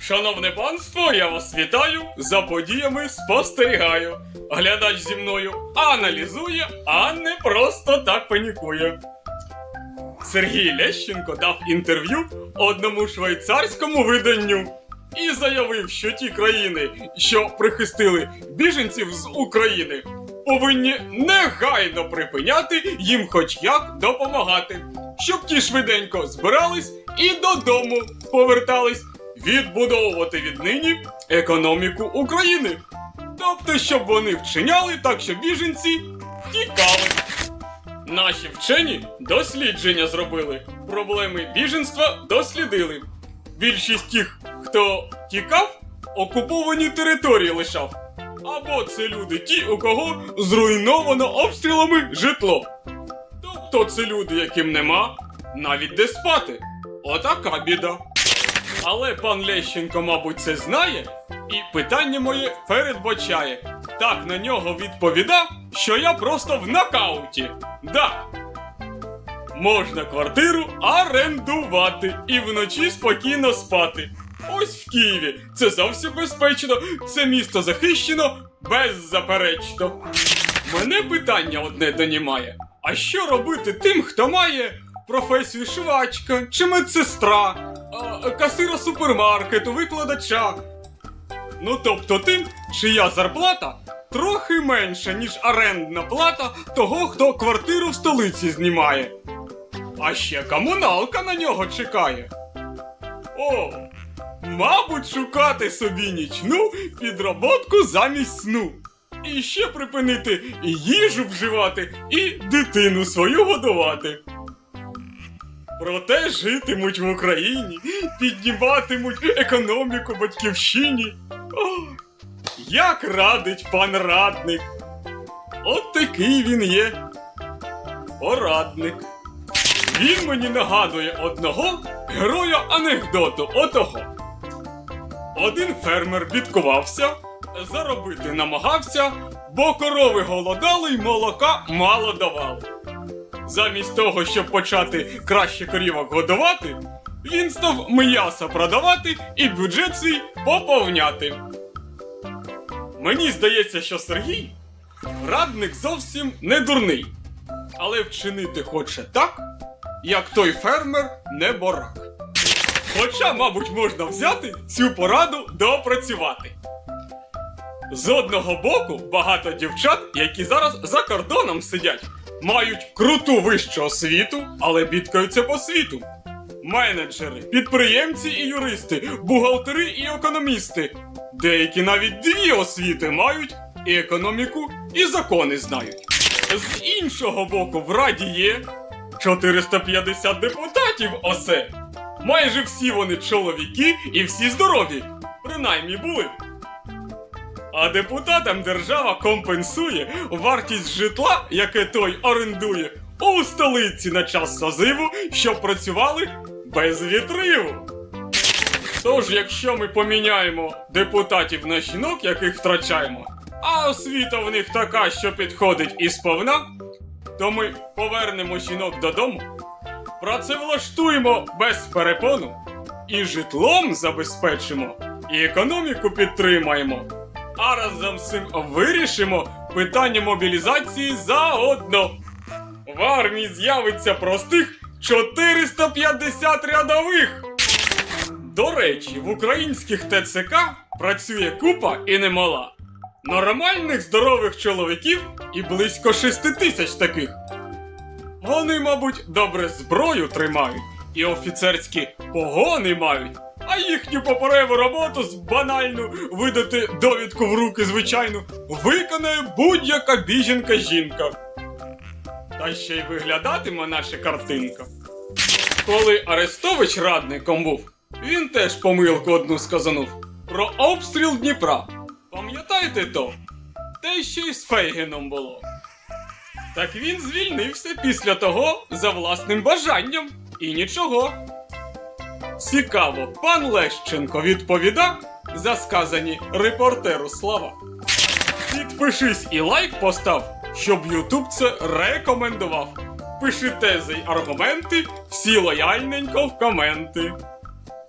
Шановне панство, я вас вітаю, за подіями спостерігаю. Глядач зі мною аналізує, а не просто так панікує. Сергій Лещенко дав інтерв'ю одному швейцарському виданню і заявив, що ті країни, що прихистили біженців з України, повинні негайно припиняти їм хоч як допомагати, щоб ті швиденько збирались і додому повертались відбудовувати віднині економіку України. Тобто, щоб вони вчиняли так, щоб біженці тікали. Наші вчені дослідження зробили. Проблеми біженства дослідили. Більшість тих, хто тікав, окуповані території лишав. Або це люди ті, у кого зруйновано обстрілами житло. Тобто це люди, яким нема навіть де спати. Отака біда. Але пан Лещенко, мабуть, це знає, і питання моє передбачає. Так на нього відповідав, що я просто в нокауті. Да. Можна квартиру орендувати і вночі спокійно спати. Ось в Києві це зовсім безпечно, це місто захищено беззаперечно. Мене питання одне донімає. А що робити тим, хто має професію швачка чи медсестра, касира супермаркету, викладача? Ну тобто тим, чия зарплата трохи менша, ніж орендна плата того, хто квартиру в столиці знімає. А ще комуналка на нього чекає. О, мабуть, шукати собі нічну підроботку замість сну. І ще припинити їжу вживати, і дитину свою годувати. Проте житимуть в Україні, підніматимуть економіку батьківщині. О, як радить пан радник. От такий він є. Порадник. Він мені нагадує одного героя анекдоту отого. Один фермер бідкувався, заробити намагався, бо корови голодали й молока мало давали. Замість того, щоб почати краще корівок годувати, він став м'ясо продавати і бюджет свій поповняти. Мені здається, що Сергій радник зовсім не дурний, але вчинити хоче так, як той фермер не борак. Хоча, мабуть, можна взяти цю пораду доопрацювати. З одного боку, багато дівчат, які зараз за кордоном сидять, мають круту вищу освіту, але бідкаються по світу. Менеджери, підприємці і юристи, бухгалтери і економісти. Деякі навіть дві освіти мають, і економіку, і закони знають. З іншого боку, в Раді є 450 депутатів осе. Майже всі вони чоловіки і всі здорові. Принаймні були. А депутатам держава компенсує вартість житла, яке той орендує, у столиці на час созиву, щоб працювали без вітриву. Тож, якщо ми поміняємо депутатів на жінок, яких втрачаємо, а освіта в них така, що підходить і сповна, то ми повернемо жінок додому, працевлаштуємо без перепону, і житлом забезпечимо, і економіку підтримаємо. А разом з цим вирішимо питання мобілізації заодно. В армії з'явиться простих 450 рядових. До речі, в українських ТЦК працює купа і немала. Нормальних здорових чоловіків і близько 6 тисяч таких. Вони, мабуть, добре зброю тримають і офіцерські погони мають, а їхню попереву роботу з банальну видати довідку в руки звичайну виконає будь-яка біженка жінка. Та ще й виглядатиме наша картинка. Коли Арестович радником був, він теж помилку одну сказанув про обстріл Дніпра. Пам'ятаєте то? Те ще й з Фейгеном було. Так він звільнився після того за власним бажанням і нічого. Цікаво, пан Лещенко відповідав за сказані репортеру слова. Підпишись і лайк постав, щоб Ютуб це рекомендував. Пиши тези й аргументи, всі лояльненько в коменти.